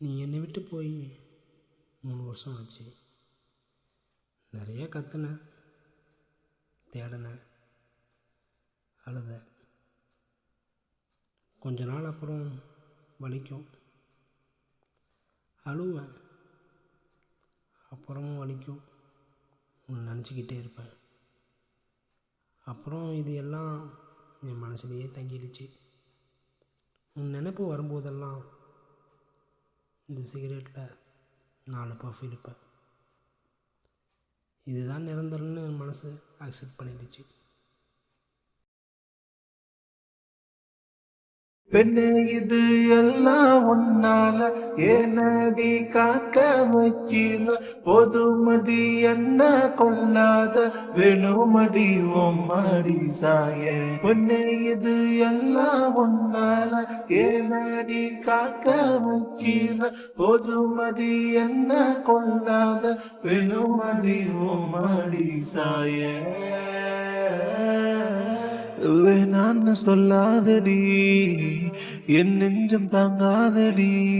நீ என்னை விட்டு போய் மூணு வருஷம் ஆச்சு. நிறைய கற்றுனேன் தேடினேன் அழுத. கொஞ்ச நாள் அப்புறம் வலிக்கும். அழுவேன். அப்புறமும் வலிக்கும். உன்னை நினச்சிக்கிட்டே இருப்பேன். அப்புறம் இது எல்லாம் என் மனசுலேயே தங்கிடுச்சு. உன் நினைப்பு வரும்போதெல்லாம் இந்த சிகரெட்டில் நாலு பஃப் இழுப்பேன். இதுதான் நிரந்தரம்னு என் மனசு அக்செப்ட் பண்ணிடுச்சு. பெண்ணு இது எல்லாம் உன்னால. ஏனடி காக்க வைக்கிற? பொதுமடி என்ன கொள்ளாத? வேணுமடி உம்மடி சாய. பொண்ணு இது எல்லாம் உன்னால. ஏனடி காக்க வைக்கிற? பொதுமடி என்ன கொள்ளாத? வேணுமடி உம்மடி சாய. வேணான்னு சொல்லாதடி. என் நெஞ்சம் தாங்காதடி.